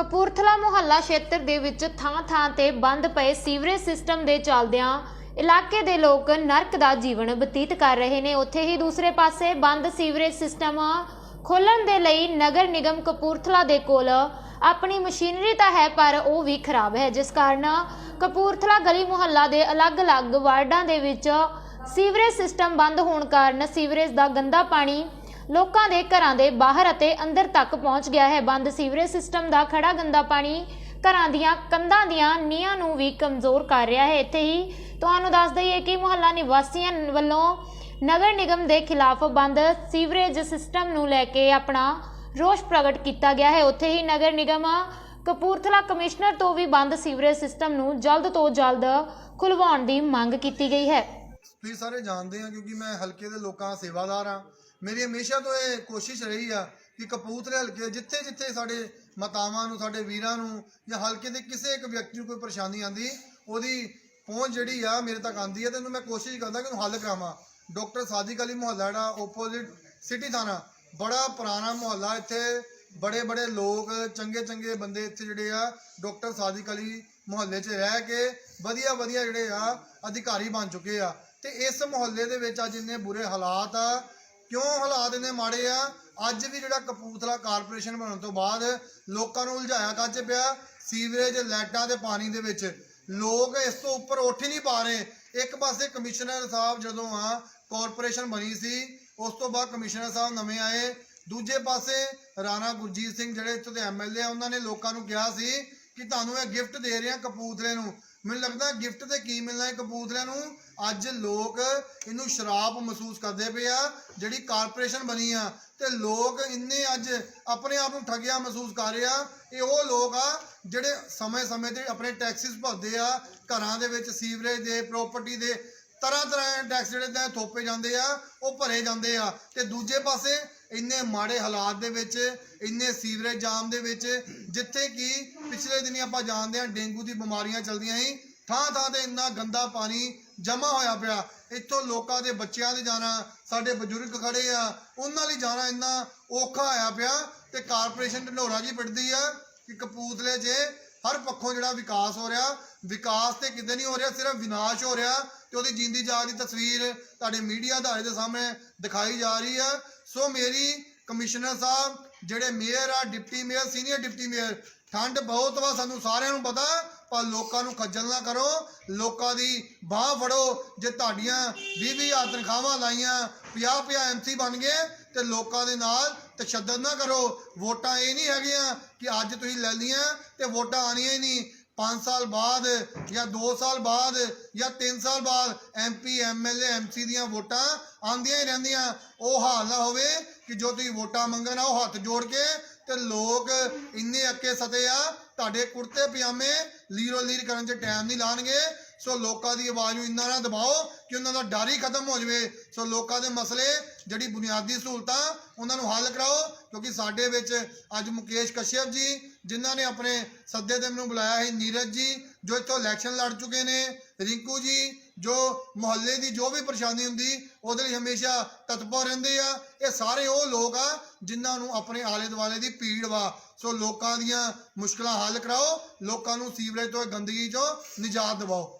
ਕਪੂਰਥਲਾ ਮੁਹੱਲਾ ਖੇਤਰ ਦੇ ਵਿੱਚ ਥਾਂ-ਥਾਂ ਤੇ ਬੰਦ ਪਏ ਸੀਵਰੇਜ ਸਿਸਟਮ ਦੇ ਚੱਲਦਿਆਂ ਇਲਾਕੇ ਦੇ ਲੋਕ ਨਰਕ ਦਾ ਜੀਵਨ ਬਤੀਤ ਕਰ ਰਹੇ ਨੇ। ਉੱਥੇ ਹੀ ਦੂਸਰੇ ਪਾਸੇ ਬੰਦ ਸੀਵਰੇਜ ਸਿਸਟਮ ਖੋਲਣ ਦੇ ਲਈ ਨਗਰ ਨਿਗਮ ਕਪੂਰਥਲਾ ਦੇ ਕੋਲ ਆਪਣੀ ਮਸ਼ੀਨਰੀ ਤਾਂ ਹੈ, ਪਰ ਉਹ ਵੀ ਖਰਾਬ ਹੈ। ਜਿਸ ਕਾਰਨ ਕਪੂਰਥਲਾ ਗਲੀ ਮੁਹੱਲਾ ਦੇ ਅਲੱਗ-ਅਲੱਗ ਵਾਰਡਾਂ ਦੇ ਵਿੱਚ ਸੀਵਰੇਜ ਸਿਸਟਮ ਬੰਦ ਹੋਣ ਕਾਰਨ ਸੀਵਰੇਜ ਦਾ ਗੰਦਾ ਪਾਣੀ ਲੋਕਾਂ ਦੇ ਘਰਾਂ ਦੇ ਬਾਹਰ ਅਤੇ ਅੰਦਰ ਤੱਕ ਪਹੁੰਚ ਗਿਆ ਹੈ। ਬੰਦ ਸੀਵਰੇਜ ਸਿਸਟਮ ਦਾ ਖੜਾ ਗੰਦਾ ਪਾਣੀ ਘਰਾਂ ਦੀਆਂ ਕੰਧਾਂ ਦੀਆਂ ਨੀਹਾਂ ਨੂੰ ਵੀ ਕਮਜ਼ੋਰ ਕਰ ਰਿਹਾ ਹੈ। ਇੱਥੇ ਹੀ ਤੁਹਾਨੂੰ ਦੱਸ ਦਈਏ ਕਿ ਮੁਹੱਲਾ ਨਿਵਾਸੀਆਂ ਵੱਲੋਂ ਨਗਰ ਨਿਗਮ ਦੇ ਖਿਲਾਫ ਬੰਦ ਸੀਵਰੇਜ ਸਿਸਟਮ ਨੂੰ ਲੈ ਕੇ ਆਪਣਾ ਰੋਸ ਪ੍ਰਗਟ ਕੀਤਾ ਗਿਆ ਹੈ। ਉੱਥੇ ਹੀ ਨਗਰ ਨਿਗਮ ਕਪੂਰਥਲਾ ਕਮਿਸ਼ਨਰ ਤੋਂ ਵੀ ਬੰਦ ਸੀਵਰੇਜ ਸਿਸਟਮ ਨੂੰ ਜਲਦ ਤੋਂ ਜਲਦ ਖੁਲਵਾਉਣ ਦੀ ਮੰਗ ਕੀਤੀ ਗਈ ਹੈ। ਤੁਸੀਂ ਸਾਰੇ ਜਾਣਦੇ ਆ, ਕਿਉਂਕਿ ਮੈਂ ਹਲਕੇ ਦੇ ਲੋਕਾਂ ਸੇਵਾਦਾਰ ਆ। ਮੇਰੀ ਹਮੇਸ਼ਾ ਤੋਂ ਇਹ ਕੋਸ਼ਿਸ਼ ਰਹੀ ਆ ਕਿ ਕਪੂਰਥਲੇ ਹਲਕੇ ਜਿੱਥੇ ਜਿੱਥੇ ਸਾਡੇ ਮਾਤਾਵਾਂ ਨੂੰ, ਸਾਡੇ ਵੀਰਾਂ ਨੂੰ ਜਾਂ ਹਲਕੇ ਦੇ ਕਿਸੇ ਇੱਕ ਵਿਅਕਤੀ ਨੂੰ ਕੋਈ ਪਰੇਸ਼ਾਨੀ ਆਂਦੀ ਉਹਦੀ ਪਹੁੰਚ ਜਿਹੜੀ ਆ, ਮੇਰੇ ਤੱਕ ਆਂਦੀ ਹੈ ਤੇ ਉਹਨੂੰ ਮੈਂ ਕੋਸ਼ਿਸ਼ ਕਰਦਾ ਕਿ ਉਹਨੂੰ ਹੱਲ ਕਰਾਵਾਂ। ਡਾਕਟਰ ਸਾਦਿਕ ਅਲੀ ਮੁਹੱਲਾ ਜਿਹੜਾ ਆਪੋਜ਼ਿਟ ਸਿਟੀ ਥਾਣਾ, ਬੜਾ ਪੁਰਾਣਾ ਮੁਹੱਲਾ ਇੱਥੇ। ਬੜੇ ਬੜੇ ਲੋਕ ਚੰਗੇ ਚੰਗੇ ਬੰਦੇ ਇੱਥੇ ਜਿਹੜੇ ਆ, ਡਾਕਟਰ ਸਾਦਿਕ ਅਲੀ ਮੁਹੱਲੇ 'ਚ ਰਹਿ ਕੇ ਵਧੀਆ ਵਧੀਆ ਜਿਹੜੇ ਆ, ਅਧਿਕਾਰੀ ਬਣ ਚੁੱਕੇ ਆ। ਤੇ ਇਸ ਮੁਹੱਲੇ ਦੇ ਵਿੱਚ ਅੱਜ ਇੰਨੇ ਬੁਰੇ ਹਾਲਾਤ ਆ। ਕਿਉਂ ਹਾਲਾਤ ਇੰਨੇ ਮਾੜੇ ਆ? ਅੱਜ ਵੀ ਜਿਹੜਾ ਕਪੂਰਥਲਾ ਕਾਰਪੋਰੇਸ਼ਨ ਬਣਨ ਤੋਂ ਬਾਅਦ ਲੋਕਾਂ ਨੂੰ ਉਲਝਾਇਆ ਕੱਚ ਪਿਆ ਸੀਵਰੇਜ ਲਾਈਟਾਂ ਦੇ ਪਾਣੀ ਦੇ ਵਿੱਚ। ਲੋਕ ਇਸ ਤੋਂ ਉੱਪਰ ਉੱਠ ਹੀ ਨਹੀਂ ਪਾ ਰਹੇ। ਇੱਕ ਪਾਸੇ ਕਮਿਸ਼ਨਰ ਸਾਹਿਬ ਜਦੋਂ ਆ, ਕਾਰਪੋਰੇਸ਼ਨ ਬਣੀ ਸੀ, ਉਸ ਤੋਂ ਬਾਅਦ ਕਮਿਸ਼ਨਰ ਸਾਹਿਬ ਨਵੇਂ ਆਏ। ਦੂਜੇ ਪਾਸੇ ਰਾਣਾ ਗੁਰਜੀਤ ਸਿੰਘ ਜਿਹੜੇ ਇੱਥੋਂ ਦੇ ਐਮਐਲਏ ਆ, ਉਹਨਾਂ ਨੇ ਲੋਕਾਂ ਨੂੰ ਕਿਹਾ ਸੀ ਕਿ ਤੁਹਾਨੂੰ ਇਹ ਗਿਫਟ ਦੇ ਰਿਹਾ ਆ ਨੂੰ। ਮੈਨੂੰ ਲੱਗਦਾ ਗਿਫਟ ਤੇ ਕੀ ਮਿਲਣਾ ਹੈ ਕਪੂਰਥਲੇ ਨੂੰ? ਅੱਜ ਲੋਕ ਇਹਨੂੰ ਸ਼ਰਾਪ ਮਹਿਸੂਸ ਕਰਦੇ ਪਏ ਆ, ਜਿਹੜੀ ਕਾਰਪੋਰੇਸ਼ਨ ਬਣੀ ਆ। ਤੇ ਲੋਕ ਇੰਨੇ ਅੱਜ ਆਪਣੇ ਆਪ ਨੂੰ ਠੱਗਿਆ ਮਹਿਸੂਸ ਕਰ ਰਹੇ ਆ। ਇਹ ਉਹ ਲੋਕ ਆ ਜਿਹੜੇ ਸਮੇਂ-ਸਮੇਂ ਤੇ ਆਪਣੇ ਟੈਕਸਿਸ ਭਰਦੇ ਆ, ਘਰਾਂ ਦੇ ਵਿੱਚ ਸੀਵਰੇਜ ਦੇ ਪ੍ਰਾਪਰਟੀ ਦੇ। ਤਰ੍ਹਾਂ ਤਰ੍ਹਾਂ ਦੇ ਟੈਕਸ ਜਿਹੜੇ ਤਾਂ ਥੋਪੇ ਜਾਂਦੇ ਆ, ਉਹ ਭਰੇ ਜਾਂਦੇ ਆ। ਤੇ ਦੂਜੇ ਪਾਸੇ ਇੰਨੇ ਮਾੜੇ ਹਾਲਾਤ ਦੇ ਵਿੱਚ, ਇੰਨੇ ਸੀਵਰੇਜ ਜਾਮ ਦੇ ਵਿੱਚ, ਜਿੱਥੇ ਕਿ ਪਿਛਲੇ ਦਿਨੀ ਆਪਾਂ ਜਾਣਦੇ ਆ ਡੇਂਗੂ ਦੀ ਬਿਮਾਰੀਆਂ ਚਲਦੀਆਂ ਸੀ, ਥਾਂ ਥਾਂ ਤੇ ਇੰਨਾ ਗੰਦਾ ਪਾਣੀ ਜਮਾ ਹੋਇਆ ਪਿਆ। ਇੱਥੋਂ ਲੋਕਾਂ ਦੇ ਬੱਚਿਆਂ ਦੇ ਜਾਣਾ, ਸਾਡੇ ਬਜ਼ੁਰਗ ਖੜੇ ਆ, ਉਹਨਾਂ ਲਈ ਜਾਣਾ ਇੰਨਾ ਔਖਾ ਹੋਇਆ ਪਿਆ। ਤੇ ਕਾਰਪੋਰੇਸ਼ਨ ਢੰਡੋਰਾ ਜੀ ਪਿੱਟਦੀ ਆ ਕਿ ਕਪੂਰਥਲੇ 'ਚ ਹਰ ਪੱਖੋਂ ਜਿਹੜਾ ਵਿਕਾਸ ਹੋ ਰਿਹਾ, ਵਿਕਾਸ ਤੇ ਕਿਤੇ ਨਹੀਂ ਹੋ ਰਿਹਾ, ਸਿਰਫ ਵਿਨਾਸ਼ ਹੋ ਰਿਹਾ। ਤੇ ਉਹਦੀ ਜਿੰਦੀ ਜਾਗ ਦੀ ਤਸਵੀਰ ਤੁਹਾਡੇ ਮੀਡੀਆ ਅਦਾਰੇ ਦੇ ਸਾਹਮਣੇ ਦਿਖਾਈ ਜਾ ਰਹੀ ਆ ਸੋ ਮੇਰੀ ਕਮਿਸ਼ਨਰ ਸਾਹਿਬ, ਜਿਹੜੇ ਮੇਅਰ ਆ, deputy mayor, senior deputy mayor, ਠੰਡ ਬਹੁਤ ਵਾ, ਸਾਨੂੰ ਸਾਰਿਆਂ ਨੂੰ ਪਤਾ, ਪਰ ਲੋਕਾਂ ਨੂੰ ਖੱਜਲ ਨਾ ਕਰੋ। ਲੋਕਾਂ ਦੀ ਬਾਹ ਫੜੋ, ਜੇ ਤੁਹਾਡੀਆਂ 20 20 ਹਜ਼ਾਰ ਤਨਖਾਹਾਂ ਲਾਈਆਂ 50 50 ਐਮਸੀ ਬਣ ਗਏ, ਤੇ ਲੋਕਾਂ ਦੇ ਨਾਲ ਤਸ਼ੱਦਦ ਨਾ ਕਰੋ। ਵੋਟਾਂ ਇਹ ਨਹੀਂ ਹੈਗੀਆਂ ਕਿ ਅੱਜ ਤੁਸੀਂ ਲੈ ਲਈਆਂ, ਤੇ ਵੋਟਾਂ ਆਣੀਆਂ ਹੀ ਨਹੀਂ। 5 ਸਾਲ ਬਾਅਦ ਜਾਂ 2 ਸਾਲ ਬਾਅਦ ਜਾਂ 3 ਸਾਲ ਬਾਅਦ ਐਮਪੀ ਐਮਐਲਏ ਐਮਸੀ ਦੀਆਂ ਵੋਟਾਂ ਆਉਂਦੀਆਂ ਹੀ ਰਹਿੰਦੀਆਂ। ਉਹ ਹਾਲ ਨਾ ਹੋਵੇ ਕਿ ਜੋ ਤੁਸੀਂ ਵੋਟਾਂ ਮੰਗਣ ਆਓ ਹੱਥ ਜੋੜ ਕੇ, ਤੇ ਲੋਕ ਇੰਨੇ ਅੱਕੇ ਸਤੇ ਆ, ਤੁਹਾਡੇ ਕੁੜਤੇ ਪਜਾਮੇ ਲੀਰੋ ਲੀਰ ਕਰਨ 'ਚ ਟਾਈਮ ਨਹੀਂ ਲਾਣਗੇ। ਸੋ ਲੋਕਾਂ ਦੀ ਆਵਾਜ਼ ਨੂੰ ਇੰਨਾ ਨਾ ਦਬਾਓ ਕਿ ਉਹਨਾਂ ਦਾ ਡਰ ਹੀ ਖਤਮ ਹੋ ਜਾਵੇ। ਸੋ ਲੋਕਾਂ ਦੇ ਮਸਲੇ, ਜਿਹੜੀ ਬੁਨਿਆਦੀ ਸਹੂਲਤਾਂ, ਉਹਨਾਂ ਨੂੰ ਹੱਲ ਕਰਾਓ, ਕਿਉਂਕਿ ਸਾਡੇ ਵਿੱਚ ਅੱਜ ਮੁਕੇਸ਼ ਕਸ਼ਯਪ ਜੀ, ਜਿਨ੍ਹਾਂ ਨੇ ਆਪਣੇ ਸੱਦੇ ਤੇ ਮੈਨੂੰ ਬੁਲਾਇਆ ਸੀ, ਨੀਰਜ ਜੀ, ਜੋ ਇੱਥੋਂ ਇਲੈਕਸ਼ਨ ਲੜ ਚੁੱਕੇ ਨੇ, ਰਿੰਕੂ ਜੀ, ਜੋ ਮੁਹੱਲੇ ਦੀ ਜੋ ਵੀ ਪਰੇਸ਼ਾਨੀ ਹੁੰਦੀ, ਉਹਦੇ ਲਈ ਹਮੇਸ਼ਾ ਤਤਪਰ ਰਹਿੰਦੇ ਆ। ਇਹ ਸਾਰੇ ਉਹ ਲੋਕ ਆ, ਜਿਨ੍ਹਾਂ ਨੂੰ ਆਪਣੇ ਆਲੇ ਦੁਆਲੇ ਦੀ ਪੀੜ ਵਾ। ਸੋ ਲੋਕਾਂ ਦੀਆਂ ਮੁਸ਼ਕਲਾਂ ਹੱਲ ਕਰਾਓ, ਲੋਕਾਂ ਨੂੰ ਸੀਵਰੇਜ ਤੋਂ ਗੰਦਗੀ ਚੋਂ ਨਿਜਾਤ ਦਿਵਾਓ।